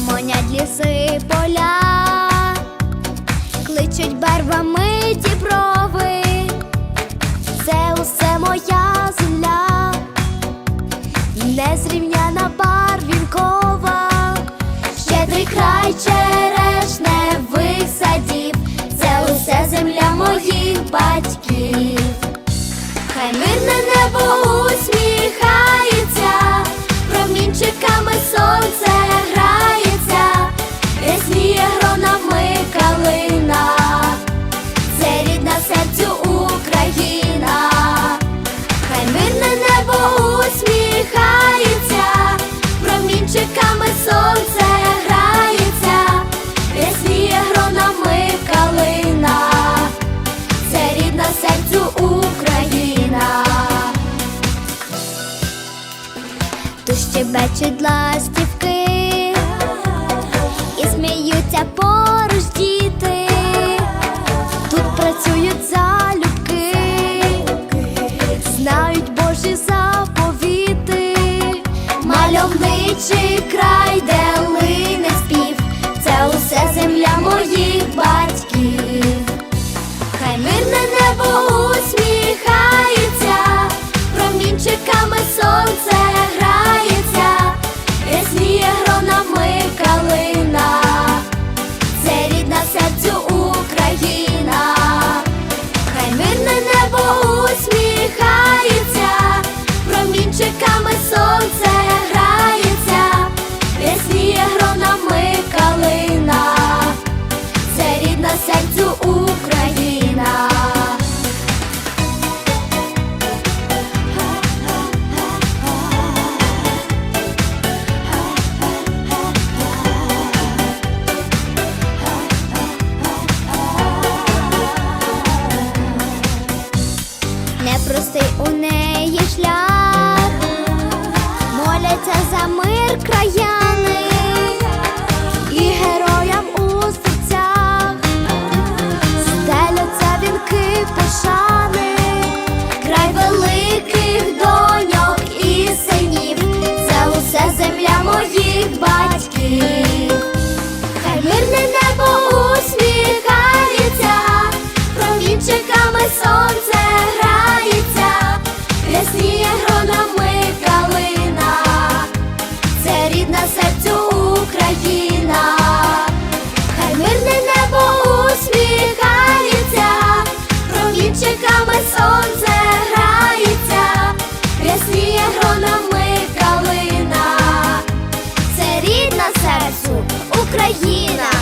гомонять ліси поля, кличуть барвами діброви, це усе моя земля, незрівняна барвінкова, щедрий край черешневих садів, це усе земля моїх батьків. Щебечуть ластівки і сміються поруч діти. Тут працюють залюбки, знають Божі заповіти, мальовничий край, де калина це рідна серцю Україна. Непростий у неї шлях, сонце грається, рясніє гронами калина, це рідна серцю Україна, хай мирне небо усміхається, промінчиками сонце грається, рясніє гронами калина, це рідна серцю Україна.